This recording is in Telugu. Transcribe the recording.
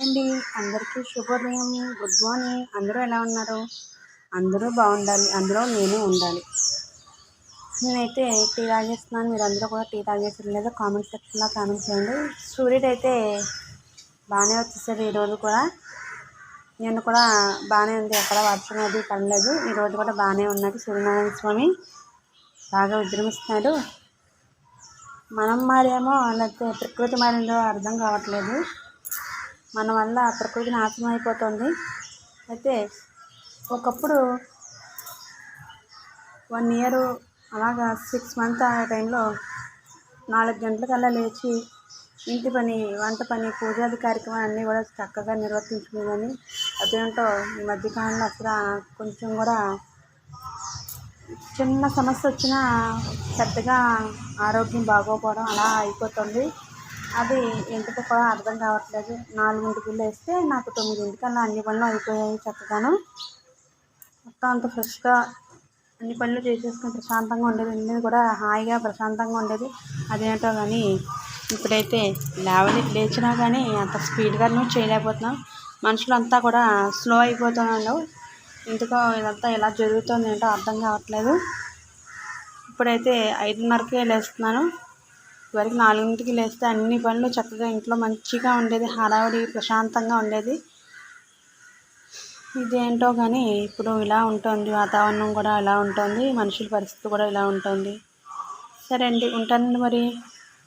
అండి. అందరికీ శుభోదయం. Good morning. అందరూ ఎలా ఉన్నారు? అందరూ బాగుండాలి. అందులో నేను ఉండాలి. నేనైతే టీ తాగేస్తున్నాను. మీరు అందరూ కూడా టీ తాగేసారు లేదా కామెంట్ సెక్షన్లో కామెంట్ చేయండి. సూర్యుడు అయితే బాగానే వచ్చేసాడు ఈరోజు కూడా. నేను కూడా బాగానే ఉంది. ఎక్కడ వర్షం అది పడలేదు ఈరోజు కూడా బాగానే ఉన్నాడు సూర్యనారాయణ స్వామి. బాగా విజృంభిస్తున్నాడు మనం మారేమో లేకపోతే ప్రకృతి మారిందో అర్థం కావట్లేదు. మన వల్ల ప్రకృతి నాశనం అయిపోతుంది. అయితే ఒకప్పుడు వన్ ఇయర్ అలాగా సిక్స్ మంత్ ఆ టైంలో నాలుగు గంటలకల్లా లేచి ఇంటి పని వంట పని పూజాది కార్యక్రమాలు అన్నీ కూడా చక్కగా నిర్వర్తించుకునేదని అదేంటో ఈ మధ్యకాలంలో అసలు కొంచెం కూడా చిన్న సమస్య వచ్చినా పెద్దగా ఆరోగ్యం బాగోకపోవడం అలా అయిపోతుంది. అది ఎందుకు కూడా అర్థం కావట్లేదు. నాలుగింటికి వెళ్ళేస్తే నాకు తొమ్మిదింటికల్లా అన్ని పనులు అయిపోయాయి చక్కగాను. మొత్తం అంత ఫ్రెష్గా అన్ని పనులు చేసేసుకుని ప్రశాంతంగా ఉండేది. అన్నీ కూడా హాయిగా ప్రశాంతంగా ఉండేది. అదేంటో కానీ ఇప్పుడైతే లేవని లేచినా కానీ అంత స్పీడ్గా నువ్వు చేయలేకపోతున్నాం మనుషులంతా కూడా స్లో అయిపోతున్నాడు ఎందుకో ఇదంతా ఎలా జరుగుతుంది ఏంటో అర్థం కావట్లేదు. ఇప్పుడైతే ఐదున్నరకే లేస్తున్నాను. ఇదివరకు నాలుగింటికి లేస్తే అన్ని పనులు చక్కగా ఇంట్లో మంచిగా ఉండేది హడావిడి ప్రశాంతంగా ఉండేది. ఇదేంటో కానీ ఇప్పుడు ఇలా ఉంటుంది వాతావరణం కూడా ఇలా ఉంటుంది మనుషుల పరిస్థితి కూడా ఇలా ఉంటుంది. సరే అండి ఉంటానండి మరి.